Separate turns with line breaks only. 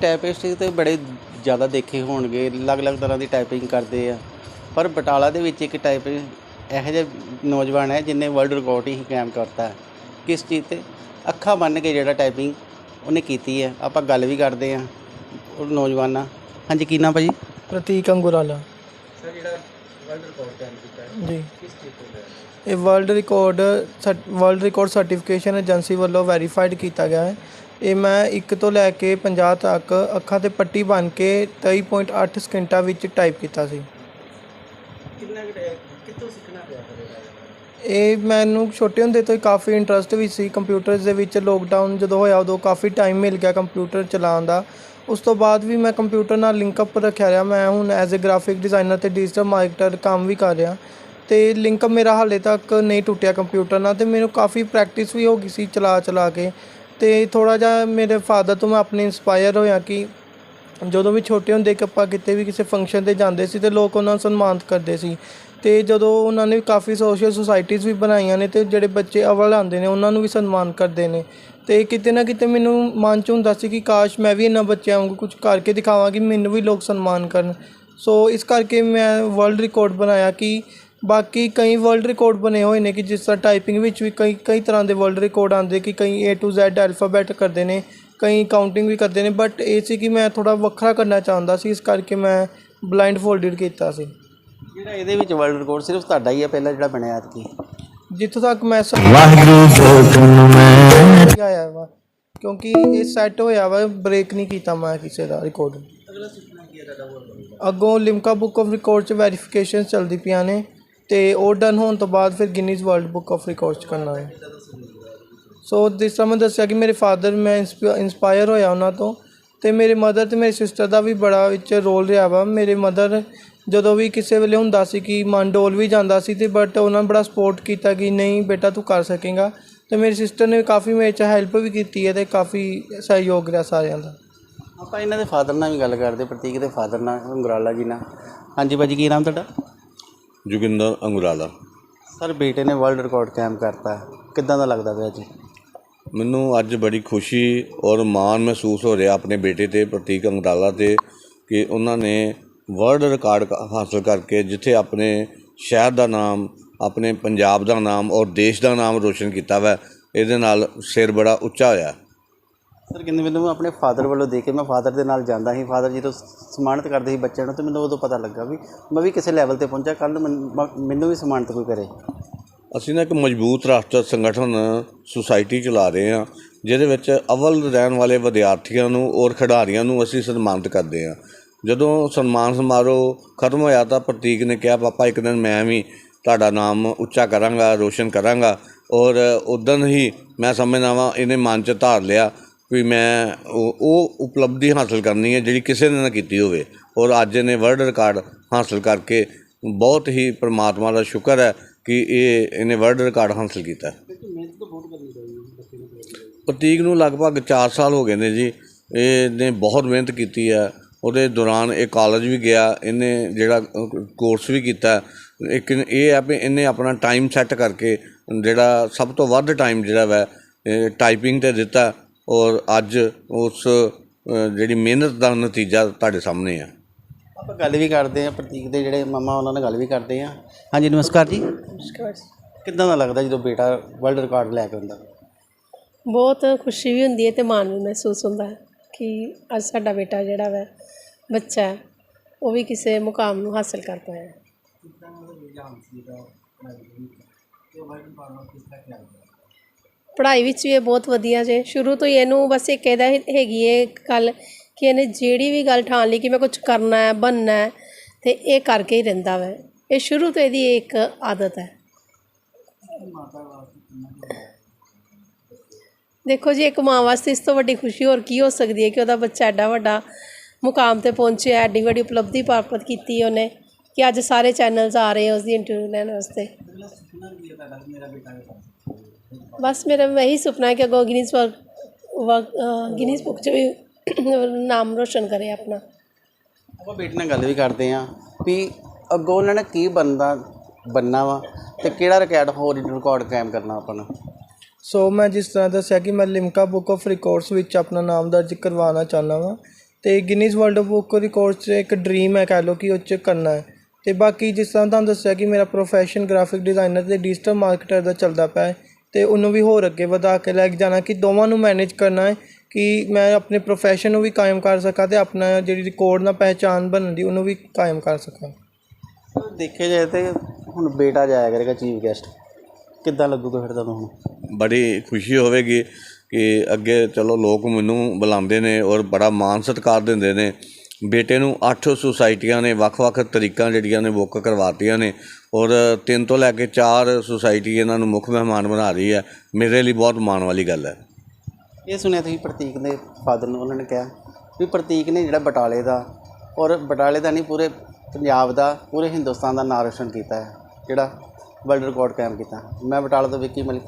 Typist ਤੇ ਬੜੇ ਜ਼ਿਆਦਾ ਦੇਖੇ ਹੋਣਗੇ ਅਲੱਗ-ਅਲੱਗ ਤਰ੍ਹਾਂ ਦੀ ਟਾਈਪਿੰਗ ਕਰਦੇ ਆ। ਪਰ ਬਟਾਲਾ ਦੇ ਵਿੱਚ ਇੱਕ ਟਾਈਪਿੰਗ ਇਹੋ ਜਿਹਾ ਨੌਜਵਾਨ ਹੈ ਜਿਨੇ ਵਰਲਡ ਰਿਕਾਰਡ ਹੀ ਕਾਇਮ ਕਰਤਾ ਹੈ। ਕਿਸ ਚੀਜ਼ ਤੇ? ਅੱਖਾਂ ਬੰਨ੍ਹ ਕੇ ਜਿਹੜਾ ਟਾਈਪਿੰਗ ਉਹਨੇ ਕੀਤੀ ਹੈ। ਆਪਾਂ ਗੱਲ ਵੀ ਕਰਦੇ ਆ ਉਹ ਨੌਜਵਾਨ। ਹਾਂਜੀ ਕੀ ਨਾਮ ਭਾਜੀ?
ਪ੍ਰਤੀਕ ਅੰਗੁਰਾਲਾ।
ਸਰ ਜਿਹੜਾ ਵਰਲਡ ਰਿਕਾਰਡ ਕਾਇਮ ਕੀਤਾ ਹੈ
ਜੀ।
ਕਿਸ ਚੀਜ਼ ਤੇ
ਇਹ world record world record certification agency ਵੱਲੋਂ ਵੈਰੀਫਾਈਡ ਕੀਤਾ ਗਿਆ ਹੈ। ਇਹ ਮੈਂ 1 ਤੋਂ ਲੈ ਕੇ 50 ਤੱਕ ਅੱਖਾਂ ਤੇ ਪੱਟੀ ਬੰਨ੍ਹ ਕੇ 23.8 ਸਕਿੰਟਾਂ ਵਿੱਚ ਟਾਈਪ ਕੀਤਾ ਸੀ।
ਕਿੰਨਾ ਕਿੱਥੋਂ ਸਿੱਖਣਾ ਪਿਆ
ਇਹ ਮੈਨੂੰ ਛੋਟੇ ਹੁੰਦੇ ਤੋਂ ਹੀ ਕਾਫੀ ਇੰਟਰਸਟ ਵੀ ਸੀ ਕੰਪਿਊਟਰਸ ਦੇ ਵਿੱਚ। ਲੋਕਡਾਊਨ ਜਦੋਂ ਹੋਇਆ ਉਦੋਂ ਕਾਫੀ ਟਾਈਮ ਮਿਲ ਗਿਆ ਕੰਪਿਊਟਰ ਚਲਾਉਣ ਦਾ। ਉਸ ਤੋਂ ਬਾਅਦ ਵੀ ਮੈਂ ਕੰਪਿਊਟਰ ਨਾਲ ਲਿੰਕ ਅਪ ਰੱਖਿਆ ਰਿਹਾ। ਮੈਂ ਹੁਣ ਐਜ਼ ਅ ਗ੍ਰਾਫਿਕ ਡਿਜ਼ਾਈਨਰ ਤੇ ਡਿਜੀਟਲ ਮਾਰਕੀਟਰ ਕੰਮ ਵੀ ਕਰ ਰਿਹਾ। ਤੇ ਲਿੰਕ ਮੇਰਾ ਹਾਲੇ ਤੱਕ ਨਹੀਂ ਟੁੱਟਿਆ ਕੰਪਿਊਟਰ ਨਾਲ ਤੇ ਮੈਨੂੰ ਕਾਫੀ ਪ੍ਰੈਕਟਿਸ ਵੀ ਹੋ ਗਈ ਸੀ ਚਲਾ ਚਲਾ ਕੇ। ਅਤੇ ਥੋੜ੍ਹਾ ਜਿਹਾ ਮੇਰੇ ਫਾਦਰ ਤੋਂ ਮੈਂ ਆਪਣੇ ਇੰਸਪਾਇਰ ਹੋਇਆ ਕਿ ਜਦੋਂ ਵੀ ਛੋਟੇ ਹੁੰਦੇ ਕਿ ਆਪਾਂ ਕਿਤੇ ਵੀ ਕਿਸੇ ਫੰਕਸ਼ਨ ਤੇ ਜਾਂਦੇ ਸੀ ਅਤੇ ਲੋਕ ਉਹਨਾਂ ਨੂੰ ਸਨਮਾਨਿਤ ਕਰਦੇ ਸੀ। ਅਤੇ ਜਦੋਂ ਉਹਨਾਂ ਨੇ ਕਾਫੀ ਸੋਸ਼ਲ ਸੁਸਾਇਟੀਆਂ ਵੀ ਬਣਾਈਆਂ ਨੇ ਅਤੇ ਜਿਹੜੇ ਬੱਚੇ ਅਵਲ ਆਉਂਦੇ ਨੇ ਉਹਨਾਂ ਨੂੰ ਵੀ ਸਨਮਾਨ ਕਰਦੇ ਨੇ। ਅਤੇ ਕਿਤੇ ਨਾ ਕਿਤੇ ਮੈਨੂੰ ਮਨ ਚ ਹੁੰਦਾ ਸੀ ਕਿ ਕਾਸ਼ ਮੈਂ ਵੀ ਇਹਨਾਂ ਬੱਚਿਆਂ ਵਾਂਗੂ ਕੁਝ ਕਰਕੇ ਦਿਖਾਵਾਂ ਕਿ ਮੈਨੂੰ ਵੀ ਲੋਕ ਸਨਮਾਨ ਕਰਨ। ਸੋ ਇਸ ਕਰਕੇ ਮੈਂ ਵਰਲਡ ਰਿਕਾਰਡ ਬਣਾਇਆ ਕਿ ਬਾਕੀ ਕਈ ਵਰਲਡ ਰਿਕਾਰਡ ਬਣੇ ਹੋਏ ਨੇ ਕਿ ਜਿਸ ਤਰ੍ਹਾਂ ਟਾਈਪਿੰਗ ਵਿੱਚ ਵੀ ਕਈ ਕਈ ਤਰ੍ਹਾਂ ਦੇ ਵਰਲਡ ਰਿਕਾਰਡ ਆਉਂਦੇ ਕਿ ਕਈ A to Z ਅਲਫਾਬੈਟ ਕਰਦੇ ਨੇ ਕਈ ਕਾਊਂਟਿੰਗ ਵੀ ਕਰਦੇ ਨੇ ਬਟ ਇਹ ਸੀ ਕਿ ਮੈਂ ਥੋੜਾ ਵੱਖਰਾ ਕਰਨਾ ਚਾਹੁੰਦਾ ਸੀ ਇਸ ਕਰਕੇ ਮੈਂ ਬਲਾਈਂਡ ਫੋਲਡਡ ਕੀਤਾ ਸੀ।
ਜਿਹੜਾ ਇਹਦੇ ਵਿੱਚ ਵਰਲਡ ਰਿਕਾਰਡ ਸਿਰਫ ਤੁਹਾਡਾ ਹੀ ਹੈ ਪਹਿਲਾਂ ਜਿਹੜਾ ਬਣਿਆ ਐਤਕੀ?
ਜਿੱਥੋਂ ਤੱਕ ਮੈਂ ਵਾਹਿਗੁਰੂ ਜੋ ਮੈਂ ਆਇਆ ਵਾ ਕਿਉਂਕਿ ਇਹ ਸੈੱਟ ਹੋਇਆ ਵਾ ਬ੍ਰੇਕ ਨਹੀਂ ਕੀਤਾ ਮੈਂ ਕਿਸੇ ਦਾ ਰਿਕਾਰਡ
ਅਗਲਾ ਸੁਪਨਾ ਕੀ ਹੈ ਤੁਹਾਡਾ
ਅੱਗੋਂ ਲਿਮਕਾ ਬੁੱਕ ਆਫ ਰਿਕਾਰਡ ਚ ਵੈਰੀਫਿਕੇਸ਼ਨ ਚੱਲਦੀ ਪਈਆਂ ਨੇ। ਅਤੇ ਉਹ ਡਨ ਹੋਣ ਤੋਂ ਬਾਅਦ ਫਿਰ Guinness world book of records ਕਰਨਾ ਹੈ। ਸੋ ਜਿਸ ਤਰ੍ਹਾਂ ਮੈਂ ਦੱਸਿਆ ਕਿ ਮੇਰੇ ਫਾਦਰ ਮੈਂ ਇੰਸਪ ਇੰਸਪਾਇਰ ਹੋਇਆ ਉਹਨਾਂ ਤੋਂ ਅਤੇ ਮੇਰੇ ਮਦਰ ਅਤੇ ਮੇਰੇ ਸਿਸਟਰ ਦਾ ਵੀ ਬੜਾ ਵਿੱਚ ਰੋਲ ਰਿਹਾ ਵਾ। ਮੇਰੇ ਮਦਰ ਜਦੋਂ ਵੀ ਕਿਸੇ ਵੇਲੇ ਹੁੰਦਾ ਸੀ ਕਿ ਮਨ ਡੋਲ ਵੀ ਜਾਂਦਾ ਸੀ ਅਤੇ ਬਟ ਉਹਨਾਂ ਨੇ ਬੜਾ ਸਪੋਰਟ ਕੀਤਾ ਕਿ ਨਹੀਂ ਬੇਟਾ ਤੂੰ ਕਰ ਸਕੇਗਾ। ਅਤੇ ਮੇਰੀ ਸਿਸਟਰ ਨੇ ਕਾਫੀ ਮੇਰੇ ਚ ਹੈਲਪ ਵੀ ਕੀਤੀ ਹੈ ਅਤੇ ਕਾਫੀ ਸਹਿਯੋਗ ਰਿਹਾ ਸਾਰਿਆਂ ਦਾ।
ਆਪਾਂ ਇਹਨਾਂ ਦੇ ਫਾਦਰ ਨਾਲ ਵੀ ਗੱਲ ਕਰਦੇ, ਪ੍ਰਤੀਕ ਦੇ ਫਾਦਰ ਨਾਲ ਅੰਗਰਾਲਾ ਜੀ ਨਾਲ। ਹਾਂਜੀ ਭਾਜੀ, ਕੀ ਨਾਮ ਤੁਹਾਡਾ?
ਜੋਗਿੰਦਰ ਅੰਗੁਰਾਲਾ।
ਸਰ ਬੇਟੇ ਨੇ ਵਰਲਡ ਰਿਕਾਰਡ ਕਾਇਮ ਕਰਤਾ। ਕਿੱਦਾਂ ਦਾ ਲੱਗਦਾ ਪਿਆ ਜੀ?
ਮੈਨੂੰ ਅੱਜ ਬੜੀ ਖੁਸ਼ੀ ਔਰ ਮਾਣ ਮਹਿਸੂਸ ਹੋ ਰਿਹਾ ਆਪਣੇ ਬੇਟੇ ਤੇ ਪ੍ਰਤੀਕ ਅੰਗਰਾਲਾ ਤੇ ਕਿ ਉਹਨਾਂ ਨੇ ਵਰਲਡ ਰਿਕਾਰਡ ਹਾਸਲ ਕਰਕੇ ਜਿੱਥੇ ਆਪਣੇ ਸ਼ਹਿਰ ਦਾ ਨਾਮ ਆਪਣੇ ਪੰਜਾਬ ਦਾ ਨਾਮ ਔਰ ਦੇਸ਼ ਦਾ ਨਾਮ ਰੋਸ਼ਨ ਕੀਤਾ ਵਾ ਇਹਦੇ ਨਾਲ ਸਿਰ ਬੜਾ ਉੱਚਾ ਹੋਇਆ।
ਸਰ ਕਹਿੰਦੇ ਮੈਨੂੰ ਆਪਣੇ ਫਾਦਰ ਵੱਲੋਂ ਦੇਖ ਕੇ ਮੈਂ ਫਾਦਰ ਦੇ ਨਾਲ ਜਾਂਦਾ ਸੀ। ਫਾਦਰ ਜਦੋਂ ਸਨਮਾਨਿਤ ਕਰਦੇ ਸੀ ਬੱਚਿਆਂ ਨੂੰ ਤੇ ਮੈਨੂੰ ਉਦੋਂ ਪਤਾ ਲੱਗਾ ਵੀ ਮੈਂ ਵੀ ਕਿਸੇ ਲੈਵਲ ਤੇ ਪਹੁੰਚਾ ਕੱਲ ਮੈਨੂੰ ਵੀ ਸਨਮਾਨਿਤ ਕੋਈ ਕਰੇ।
ਅਸੀਂ ਨਾ ਇੱਕ ਮਜ਼ਬੂਤ ਰਾਸ਼ਟਰ ਸੰਗਠਨ ਸੁਸਾਇਟੀ ਚਲਾ ਰਹੇ ਹਾਂ, ਜਿਹਦੇ ਵਿੱਚ ਅਵਲ ਰਹਿਣ ਵਾਲੇ ਵਿਦਿਆਰਥੀਆਂ ਨੂੰ ਔਰ ਖਿਡਾਰੀਆਂ ਨੂੰ ਅਸੀਂ ਸਨਮਾਨਿਤ ਕਰਦੇ ਹਾਂ। ਜਦੋਂ ਸਨਮਾਨ ਸਮਾਰੋਹ ਖਤਮ ਹੋਇਆ ਤਾਂ ਪ੍ਰਤੀਕ ਨੇ ਕਿਹਾ, ਪਾਪਾ, ਇੱਕ ਦਿਨ ਮੈਂ ਵੀ ਤੁਹਾਡਾ ਨਾਮ ਉੱਚਾ ਕਰਾਂਗਾ, ਰੋਸ਼ਨ ਕਰਾਂਗਾ। ਔਰ ਉਦੋਂ ਹੀ ਮੈਂ ਸਮਝਦਾ ਵਾਂ, ਇਹਨੇ ਮਨ 'ਚ ਧਾਰ ਲਿਆ ਵੀ ਮੈਂ ਉਹ ਉਹ ਉਪਲਬਧੀ ਹਾਸਲ ਕਰਨੀ ਹੈ ਜਿਹੜੀ ਕਿਸੇ ਨੇ ਨਾ ਕੀਤੀ ਹੋਵੇ। ਔਰ ਅੱਜ ਇਹਨੇ ਵਰਲਡ ਰਿਕਾਰਡ ਹਾਸਲ ਕਰਕੇ ਬਹੁਤ ਹੀ ਪ੍ਰਮਾਤਮਾ ਦਾ ਸ਼ੁਕਰ ਹੈ ਕਿ ਇਹ ਇਹਨੇ ਵਰਲਡ ਰਿਕਾਰਡ ਹਾਸਲ ਕੀਤਾ। ਪ੍ਰਤੀਕ ਨੂੰ ਲਗਭਗ 4 ਸਾਲ ਹੋ ਗਏ ਨੇ ਜੀ। ਇਹਨੇ ਬਹੁਤ ਮਿਹਨਤ ਕੀਤੀ ਹੈ। ਉਹਦੇ ਦੌਰਾਨ ਇਹ ਕਾਲਜ ਵੀ ਗਿਆ ਇਹਨੇ ਜਿਹੜਾ ਕੋਰਸ ਵੀ ਕੀਤਾ। ਇੱਕ ਇਹ ਹੈ ਵੀ ਇਹਨੇ ਆਪਣਾ ਟਾਈਮ ਸੈੱਟ ਕਰਕੇ ਜਿਹੜਾ ਸਭ ਤੋਂ ਵੱਧ ਟਾਈਮ ਜਿਹੜਾ ਵੈ ਟਾਈਪਿੰਗ ਤੇ ਦਿੱਤਾ। ਔਰ ਅੱਜ ਉਸ ਜਿਹੜੀ ਮਿਹਨਤ ਦਾ ਨਤੀਜਾ ਤੁਹਾਡੇ ਸਾਹਮਣੇ ਆ।
ਆਪਾਂ ਗੱਲ ਵੀ ਕਰਦੇ ਆ ਪ੍ਰਤੀਕ ਦੇ ਜਿਹੜੇ ਮਾਮਾ ਉਹਨਾਂ ਨਾਲ ਗੱਲ ਵੀ ਕਰਦੇ ਆ ਹਾਂਜੀ ਨਮਸਕਾਰ ਜੀ। ਕਿੱਦਾਂ ਦਾ ਲੱਗਦਾ ਜਦੋਂ ਬੇਟਾ ਵਰਲਡ ਰਿਕਾਰਡ ਲੈ ਕੇ ਆਉਂਦਾ?
ਬਹੁਤ ਖੁਸ਼ੀ ਵੀ ਹੁੰਦੀ ਹੈ ਤੇ ਮਾਣ ਵੀ ਮਹਿਸੂਸ ਹੁੰਦਾ ਹੈ ਕਿ ਅੱਜ ਸਾਡਾ ਬੇਟਾ ਜਿਹੜਾ ਵੈ ਬੱਚਾ ਉਹ ਵੀ ਕਿਸੇ ਮੁਕਾਮ ਨੂੰ ਹਾਸਲ ਕਰ ਪਾਇਆ ਹੈ। ਪੜ੍ਹਾਈ ਵਿੱਚ ਪੜ੍ਹਾਈ ਵਿੱਚ ਵੀ ਇਹ ਬਹੁਤ ਵਧੀਆ ਜੇ। ਸ਼ੁਰੂ ਤੋਂ ਹੀ ਇਹਨੂੰ ਬਸ ਇੱਕ ਇਹਦਾ ਹੈਗੀ ਹੈ ਗੱਲ ਕਿ ਇਹਨੇ ਜਿਹੜੀ ਵੀ ਗੱਲ ਠਾਣ ਲਈ ਕਿ ਮੈਂ ਕੁਝ ਕਰਨਾ ਹੈ, ਬਣਨਾ ਹੈ, ਤੇ ਇਹ ਕਰਕੇ ਹੀ ਰਹਿੰਦਾ ਵੈ। ਇਹ ਸ਼ੁਰੂ ਤੋਂ ਇਹਦੀ ਇੱਕ ਆਦਤ ਹੈ। ਦੇਖੋ ਜੀ, ਇੱਕ ਮਾਂ ਵਾਸਤੇ ਇਸ ਤੋਂ ਵੱਡੀ ਖੁਸ਼ੀ ਹੋਰ ਕੀ ਹੋ ਸਕਦੀ ਹੈ ਕਿ ਉਹਦਾ ਬੱਚਾ ਐਡਾ ਵੱਡਾ ਮੁਕਾਮ ਤੇ ਪਹੁੰਚਿਆ, ਐਡੀ ਵੱਡੀ ਉਪਲਬਧੀ ਪ੍ਰਾਪਤ ਕੀਤੀ ਉਹਨੇ ਕਿ ਅੱਜ ਸਾਰੇ ਚੈਨਲਸ ਆ ਰਹੇ ਉਸ ਦੀ ਇੰਟਰਵਿਊ ਲੈਣ ਵਾਸਤੇ। ਬਸ ਮੇਰਾ ਇਹੀ ਸੁਪਨਾ ਹੈ ਕਿ ਅੱਗੋਂ ਗਿਨੀਜ਼ ਵਰਕ ਗਿਨੀਜ਼ ਬੁੱਕ 'ਚ ਵੀ ਨਾਮ ਰੋਸ਼ਨ ਕਰੇ ਆਪਣਾ।
ਆਪਾਂ ਬੇਟੇ ਨਾਲ ਗੱਲ ਵੀ ਕਰਦੇ ਆ ਵੀ ਅੱਗੋਂ ਉਹਨਾਂ ਨੇ ਕੀ ਬੰਦਾ ਬੰਨਾ ਵਾ ਤੇ ਕਿਹੜਾ ਰਿਕਾਰਡ ਹੋਰ ਰਿਕਾਰਡ ਕਾਇਮ ਕਰਨਾ ਆਪਾਂ ਨੂੰ?
ਸੋ ਮੈਂ ਜਿਸ ਤਰ੍ਹਾਂ ਦੱਸਿਆ ਕਿ ਮੈਂ ਲਿਮਕਾ ਬੁੱਕ ਆਫ ਰਿਕਾਰਡਸ ਵਿੱਚ ਆਪਣਾ ਨਾਮ ਦਰਜ ਕਰਵਾਉਣਾ ਚਾਹੁੰਦਾ ਵਾਂ। ਤੇ ਗਿਨੀਜ਼ ਵਰਲਡ ਬੁੱਕ ਰਿਕਾਰਡਸ 'ਚ ਇੱਕ ਡ੍ਰੀਮ ਹੈ ਕਹਿ ਲਓ ਕਿ ਉਹ 'ਚ ਕਰਨਾ ਹੈ। ਤੇ ਬਾਕੀ ਜਿਸ ਤਰ੍ਹਾਂ ਤੁਹਾਨੂੰ ਦੱਸਿਆ ਕਿ ਮੇਰਾ ਪ੍ਰੋਫੈਸ਼ਨ ਗ੍ਰਾਫਿਕ ਡਿਜ਼ਾਈਨਰ ਤੇ ਡਿਜੀਟਲ ਮਾਰਕੀਟਰ ਦਾ ਚੱਲਦਾ ਪਿਆ ਹੈ ਤੇ ਉਹਨੂੰ ਵੀ ਹੋਰ ਅੱਗੇ ਵਧਾ ਕੇ ਲੈ ਕੇ ਜਾਣਾ ਕਿ ਦੋਵਾਂ ਨੂੰ ਮੈਨੇਜ ਕਰਨਾ ਹੈ ਕਿ ਮੈਂ ਆਪਣੇ ਪ੍ਰੋਫੈਸ਼ਨ ਨੂੰ ਵੀ ਕਾਇਮ ਕਰ ਸਕਾਂ ਤੇ ਆਪਣਾ ਜਿਹੜੀ ਰਿਕਾਰਡ ਨਾਲ ਪਹਿਚਾਨ ਬਣਨ ਦੀ ਉਹਨੂੰ ਵੀ ਕਾਇਮ ਕਰ ਸਕਾਂ।
ਦੇਖਿਆ ਜਾਏ ਤੇ ਹੁਣ ਬੇਟਾ ਜਾਇਆ ਕਰੇਗਾ ਚੀਫ ਗੈਸਟ ਕਿੱਦਾਂ ਲੱਗੂਗਾ ਫਿਰ ਤੁਹਾਨੂੰ ਹੁਣ?
ਬੜੀ ਖੁਸ਼ੀ ਹੋਵੇਗੀ ਕਿ ਅੱਗੇ ਚਲੋ ਲੋਕ ਮੈਨੂੰ ਬੁਲਾਉਂਦੇ ਨੇ ਔਰ ਬੜਾ ਮਾਣ ਸਤਿਕਾਰ ਦਿੰਦੇ ਨੇ। ਬੇਟੇ ਨੂੰ ਅੱਠ ਸੁਸਾਇਟੀਆਂ ਨੇ, ਵੱਖ-ਵੱਖ ਤਰੀਕਾਂ ਜਿਹੜੀਆਂ ਨੇ ਬੁੱਕ ਕਰਵਾਤੀਆਂ ਨੇ ਔਰ ਤਿੰਨ ਤੋਂ ਲੈ ਕੇ ਚਾਰ ਸੁਸਾਇਟੀ ਇਹਨਾਂ ਨੂੰ ਮੁੱਖ ਮਹਿਮਾਨ ਬਣਾ ਰਹੀ ਹੈ। ਮੇਰੇ ਲਈ ਬਹੁਤ ਮਾਣ ਵਾਲੀ ਗੱਲ ਹੈ।
ਇਹ ਸੁਣਿਆ ਤੁਸੀਂ ਪ੍ਰਤੀਕ ਦੇ ਫਾਦਰ ਨੂੰ ਉਹਨਾਂ ਨੇ ਕਿਹਾ ਵੀ ਪ੍ਰਤੀਕ ਨੇ ਜਿਹੜਾ ਬਟਾਲੇ ਦਾ ਔਰ ਬਟਾਲੇ ਦਾ ਨਹੀਂ, ਪੂਰੇ ਪੰਜਾਬ ਦਾ, ਪੂਰੇ ਹਿੰਦੁਸਤਾਨ ਦਾ ਨਾਂ ਰੋਸ਼ਨ ਕੀਤਾ ਹੈ, ਜਿਹੜਾ ਵਰਲਡ ਰਿਕਾਰਡ ਕਾਇਮ ਕੀਤਾ। ਮੈਂ ਬਟਾਲਾ ਤੋਂ ਵਿੱਕੀ ਮਲਿਕ